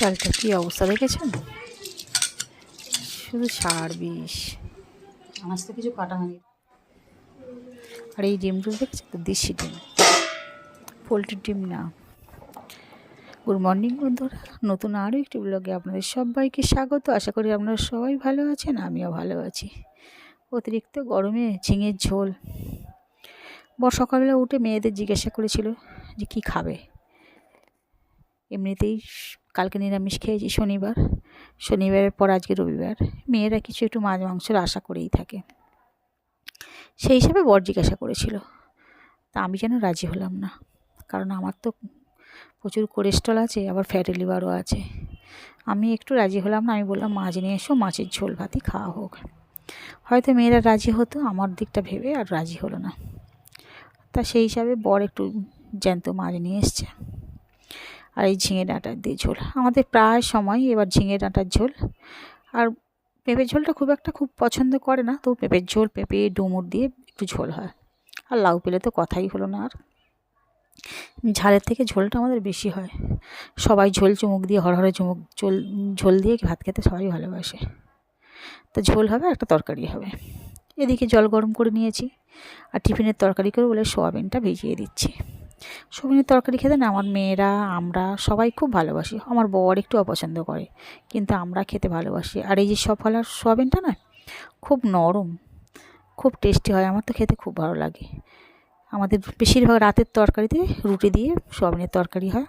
চালটা কী অবস্থা দেখেছেন? শুধু সার বিষ আজ তো কিছু কাটা হয়নি। আর এই ডিমগুলো দেখেছেন? তো দেশি ডিম। পোলট্রির ডিম না। গুড মর্নিং বন্ধুরা। নতুন আরও একটি ব্লগে আপনাদের সবাইকে স্বাগত। আশা করি আপনারা সবাই ভালো আছেন আমিও ভালো আছি। অতিরিক্ত গরমে ঝিঙের ঝোল। বর সকালবেলা উঠে মেয়েদের জিজ্ঞাসা করেছিল যে কি খাবে? এমনিতেই কালকে নিরামিষ খেয়েছি শনিবার। শনিবারের পর আজকে রবিবার। মেয়েরা কিছু একটু মাছ মাংসের আশা করেই থাকে। সেই হিসাবে বর জিজ্ঞাসা করেছিল। তা আমি যেন রাজি হলাম না। কারণ আমার তো প্রচুর কোলেস্ট্রল আছে, আবার ফ্যাটি লিভারও আছে। আমি একটু রাজি হলাম না, আমি বললাম, মাছ নিয়ে এসো, মাছের ঝোল, ভাতই খাওয়া হোক। হয়তো মেয়েরা রাজি হতো, আমার দিকটা ভেবে আর রাজি হলো না। তা সেই হিসাবে বর একটু জ্যান্ত মাছ নিয়ে এসছে। আর এই ঝিঙে ডাঁটার দিয়ে ঝোল। আমাদের প্রায় সময় এবার ঝিঙে ডাঁটার ঝোল। আর পেঁপের ঝোলটা খুব একটা খুব পছন্দ করে না, তো পেঁপের ঝোল, পেঁপে, ডুমুর দিয়ে একটু ঝোল হয়। আর লাউ পেলে তো কথাই হলো না আর। ঝালের থেকে ঝোলটা আমাদের বেশি হয়। সবাই ঝোল চুমুক দিয়ে হর হরহরে চুমুক ঝোল ঝোল দিয়ে ভাত খেতে সবাই ভালোবাসে। তো ঝোল হবে, একটা তরকারি হবে। এদিকে জল গরম করে নিয়েছি। আর টিফিনের তরকারি করে বলে সোয়াবিনটা ভিজিয়ে দিচ্ছি। সোয়াবিনের তরকারি খেতে না আমার মেয়েরা, আমরা সবাই খুব ভালোবাসি। আমার বর একটু অপছন্দ করে, কিন্তু আমরা খেতে ভালোবাসি। আর এই যে সফলার সোয়াবিনটা না, খুব নরম, খুব টেস্টি হয়, আমার তো খেতে খুব ভালো লাগে। আমাদের বেশিরভাগ রাতের তরকারিতে রুটি দিয়ে সোয়াবিনের তরকারি হয়।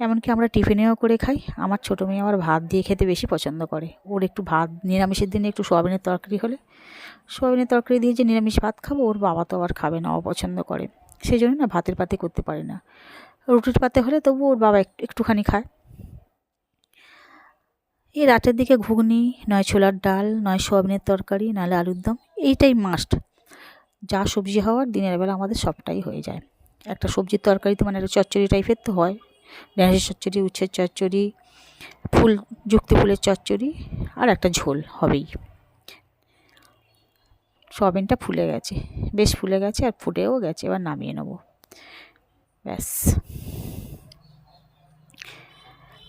এমনকি আমরা টিফিনেও করে খাই। আমার ছোটো মেয়ে আবার ভাত দিয়ে খেতে বেশি পছন্দ করে। ওর একটু ভাত, নিরামিষের দিনে একটু সোয়াবিনের তরকারি হলে সোয়াবিনের তরকারি দিয়ে যে নিরামিষ ভাত খাব, ওর বাবা তো আবার খাবে না অপছন্দ করে সেই জন্য না ভাতের পাতে করতে পারি না। রুটির পাতে হলে তবু ওর বাবা একটুখানি খায়। এই রাতের দিকে ঘুগনি, নয় ছোলার ডাল, নয় সোয়াবিনের তরকারি, নাহলে আলুর দম, এইটাই মাস্ট যা সবজি হওয়ার দিনের বেলা আমাদের সবটাই হয়ে যায়। একটা সবজির তরকারিতে মানে একটা চচ্চড়ি টাইপের তো হয়। ঢেঁড়সের চচ্চড়ি, উচ্ছের চচ্চড়ি, ফুল, যুক্তি ফুলের চচ্চড়ি, আর একটা ঝোল হবেই। সোয়াবিনটা ফুলে গেছে। বেশ ফুলে গেছে আর ফুটেও গেছে, এবার নামিয়ে নেব। ব্যাস।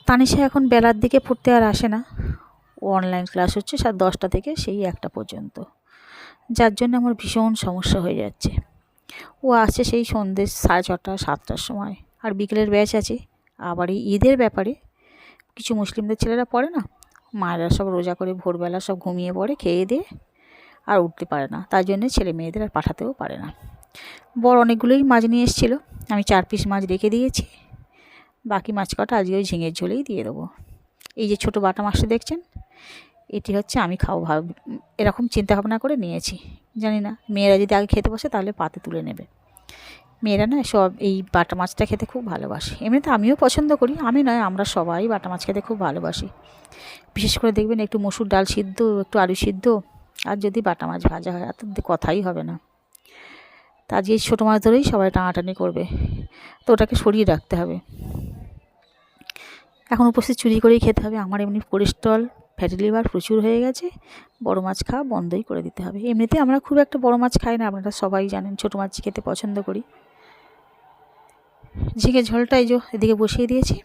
তানিশা এখন বেলার দিকে পড়তে আর আসে না। ও অনলাইন ক্লাস হচ্ছে সাত দশটা থেকে সেই একটা পর্যন্ত। যার জন্য আমার ভীষণ সমস্যা হয়ে যাচ্ছে। ও আসছে সেই সন্ধ্যে সাড়ে ছটা, সাতটার সময়। আর বিকেলের ব্যাচ আছে, আবার এই ঈদের ব্যাপারে। কিছু মুসলিমদের ছেলেরা পড়ে না? মায়েরা সব রোজা করে ভোরবেলা সব ঘুমিয়ে পড়ে, খেয়ে দিয়ে আর উঠতে পারে না। তার জন্য ছেলে মেয়েদের আর পাঠাতেও পারে না। বড় অনেকগুলোই মাছ নিয়ে এসেছিল। আমি চার পিস মাছ রেখে দিয়েছি। বাকি মাছ কটা আজকে ওই ঝিঙের ঝোলেই দিয়ে দেবো। এই যে ছোটো বাটা মাছটা দেখছেন? এটি হচ্ছে আমি খাব ভাব, এরকম চিন্তা ভাবনা করে নিয়েছি। জানি না, মেয়েরা যদি আগে খেতে বসে তাহলে পাতে তুলে নেবে। মেয়েরা না সব এই বাটা মাছটা খেতে খুব ভালোবাসে। এমনিতে আমিও পছন্দ করি, আমি নয়, আমরা সবাই বাটা মাছ খেতে খুব ভালোবাসি। বিশেষ করে দেখবেন একটু মসুর ডাল সিদ্ধ, একটু আলু সিদ্ধ আর যদি বাটা মাছ ভাজা হয়, আর তো কথাই হবে না। তা আজকে ছোটো মাছ ধরেই সবাই টানাটানি করবে, তো ওটাকে সরিয়ে রাখতে হবে। এখন উপস্থিত চুরি করেই খেতে হবে। আমার এমনি কোলেস্ট্রল ফ্যাটি লিভার প্রচুর হয়ে গেছে। বড় মাছ খাওয়া বন্ধই করে দিতে হবে। এমনিতে আমরা খুব একটা বড় মাছ খাই না, আপনারা সবাই জানেন, ছোটো মাছ খেতে পছন্দ করি। ঝিঙে ঝোলটা এই যে এদিকে বসিয়ে দিয়েছি।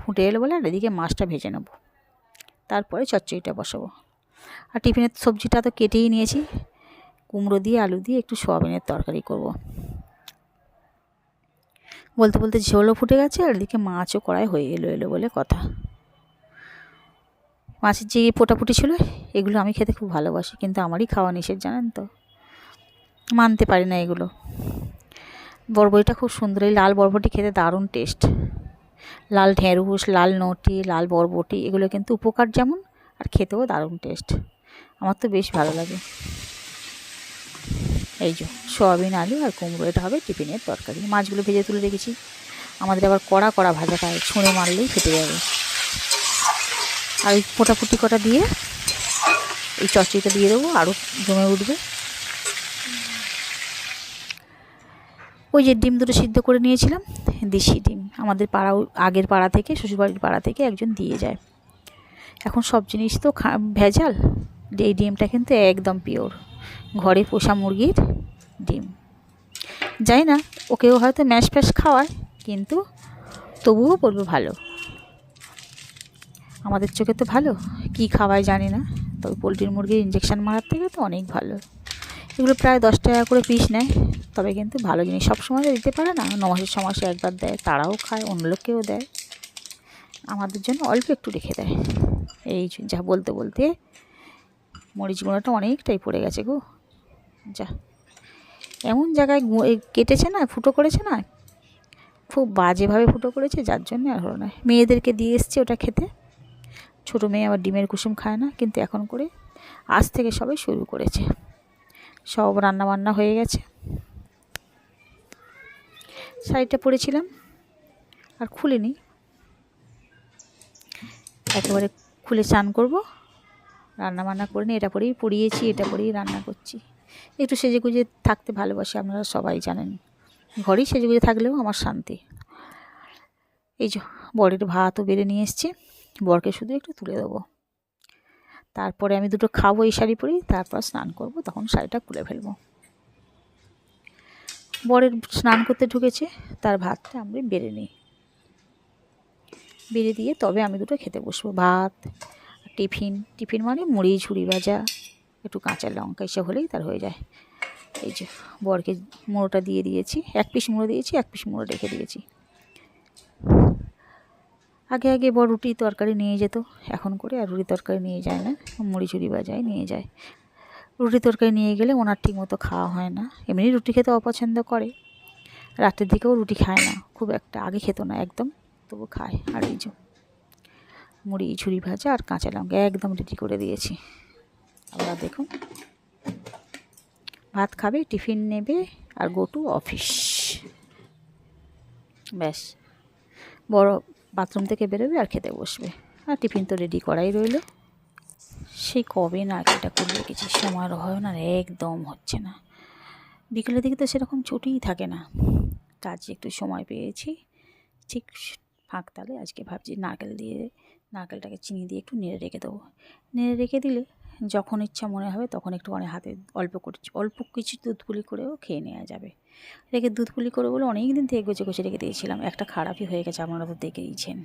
ফুটে এলো বলে আর এদিকে মাছটা ভেজে নেব। তারপরে চচ্চড়িটা বসাবো। আর টিফিনের সবজিটা তো কেটেই নিয়েছি। কুমড়ো দিয়ে, আলু দিয়ে একটু সোয়াবিনের তরকারি করব। বলতে বলতে ঝোলও ফুটে গেছে, আর এদিকে মাছও কড়াই হয়ে এলো এলো বলে কথা। মাছের যে পোটাপুটি ছিল, এগুলো আমি খেতে খুব ভালোবাসি, কিন্তু আমারই খাওয়া নিষেধ, জানেন তো? মানতে পারি না এগুলো। বরবটিটা খুব সুন্দর, এই লাল বরবটি খেতে দারুণ টেস্ট। লাল ঢেঁড়ুস, লাল নটি, লাল বরবটি, এগুলো কিন্তু উপকার যেমন আর খেতেও দারুণ টেস্ট আমার তো বেশ ভালো লাগে। এই যে, সয়াবিন আলু আর কুমড়ো, এটা হবে টিফিনের তরকারি। মাছগুলো ভেজে তুলে রেখেছি। আমাদের আবার কড়া কড়া ভাজা খায় ছুঁড়ে মারলেই ফেটে যাবে। আর এই ফোটাফুটি কটা দিয়ে এই চচ্চড়িটা দিয়ে দেবো, আরও জমে উঠবে। ওই যে ডিম দুটো সিদ্ধ করে নিয়েছিলাম, দেশি ডিম। আমাদের পাড়া আগের পাড়া থেকে, শ্বশুরবাড়ির পাড়া থেকে একজন দিয়ে যায়। এখন সব জিনিস তো ভেজাল। এই ডিমটা কিন্তু একদম পিওর ঘরে পোষা মুরগির ডিম। যাই না, ওকেও হয়তো ম্যাশ ফ্যাশ খাওয়ায়, কিন্তু তবুও বলব ভালো। আমাদের চোখে তো ভালো, কি খাওয়ায় জানি না। তবে পোলট্রির মুরগির ইঞ্জেকশান মারার থেকে তো অনেক ভালো। এগুলো প্রায় দশ টাকা করে পিস নেয়, তবে কিন্তু ভালো জিনিস। সবসময় তো দিতে পারে না, ন মাসের, ছ মাসে একবার দেয়, তারাও খায়, অন্য লোককেও দেয়। আমাদের জন্য অল্প একটু রেখে দেয়। এই যা বলতে বলতে মরিচ গুঁড়োটা অনেকটাই পড়ে গেছে গো। যা। এমন জায়গায় কেটেছে না, ফুটো করেছে না? খুব বাজেভাবে ফুটো করেছে, যার জন্য আর হলো না। মেয়েদেরকে দিয়ে এসছে ওটা খেতে। ছোটো মেয়ে আবার ডিমের কুসুম খায় না, কিন্তু এখন করে আজ থেকে সবাই শুরু করেছে। সব রান্না বান্না হয়ে গেছে। শাড়িটা পরেছিলাম, আর খুলিনি। একেবারে খুলে স্নান করব। রান্না বান্না করে নিয়ে এটা পরেই পরিয়েছি এটা পরেই রান্না করছি। একটু সেজে গুজে থাকতে ভালোবাসি, আপনারা সবাই জানেন। ঘরেই সেজে গুজে থাকলেও আমার শান্তি। এই যে বরের ভাতও বেড়ে নিয়ে এসেছি, বরকে শুধু একটু তুলে দেবো। তারপরে আমি দুটো খাব, এই শাড়ি পরেই, তারপর স্নান করব, তখন শাড়িটা খুলে ফেলব। বরের স্নান করতে ঢুকেছে, তার ভাতটা আমি বেড়ে নিই। বেড়ে দিয়ে তবে আমি দুটো খেতে বসবো। ভাত, টিফিন টিফিন মানে মুড়ি, ঝুড়ি ভাজা, একটু কাঁচা লঙ্কা, এসব হলেই তার হয়ে যায়। এই যে বরকে মুড়োটা দিয়ে দিয়েছি, এক পিস মুড়ো দিয়েছি, এক পিস মুড়ো রেখে দিয়েছি। আগে আগে বড় রুটি তরকারি নিয়ে যেত, এখন করে আর রুটি তরকারি নিয়ে যায় না, মুড়ি চুড়ি বাজায় নিয়ে যায়। রুটি তরকারি নিয়ে গেলে ওনার ঠিক মতো খাওয়া হয় না, এমনি রুটি খেতে অপছন্দ করে। রাতের দিকেও রুটি খায় না, খুব একটা, আগে খেত না একদম। তবু খায়। আর এই যে মুড়ি ঝুড়ি ভাজা আর কাঁচা লঙ্কা একদম রেডি করে দিয়েছি। আবার দেখুন, ভাত খাবে, টিফিন নেবে আর গো টু অফিস। ব্যাস, বড় বাথরুম থেকে বেরোবে আর খেতে বসবে। আর টিফিন তো রেডি করাই রইল। সেই কবে না এটা করে রেখেছি সময়ের হয় না একদম হচ্ছে না। বিকেলের দিকে তো সেরকম ছুটিই থাকে না। কাজে একটু সময় পেয়েছি। ঠিক ফাঁক তালে আজকে ভাবছি নারকেল দিয়ে, নারকেলটাকে চিনি দিয়ে একটু নেড়ে রেখে দেবো। নেড়ে রেখে দিলে যখন ইচ্ছা মনে হবে তখন একটু মানে হাতে অল্প করে অল্প কিছু দুধ পুলি করেও খেয়ে নেওয়া যাবে। রেখে দুধ পুলি করে বলে অনেক দিন থেকে গোছে গোছে রেখে দিয়েছিলাম, একটা খারাপই হয়ে গেছে আপনারা তো দেখেইছেন।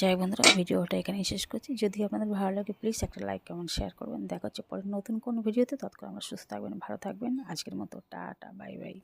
যাই বন্ধুরা, ভিডিওটা এখানেই শেষ করছি। যদি আপনাদের ভালো লাগে প্লিজ একটা লাইক কমেন্ট শেয়ার করবেন। দেখা হচ্ছে পরে নতুন কোনো ভিডিওতে। তৎক্ষণ আমরা সুস্থ থাকবেন, ভালো থাকবেন। আজকের মতো টাটা বাই বাই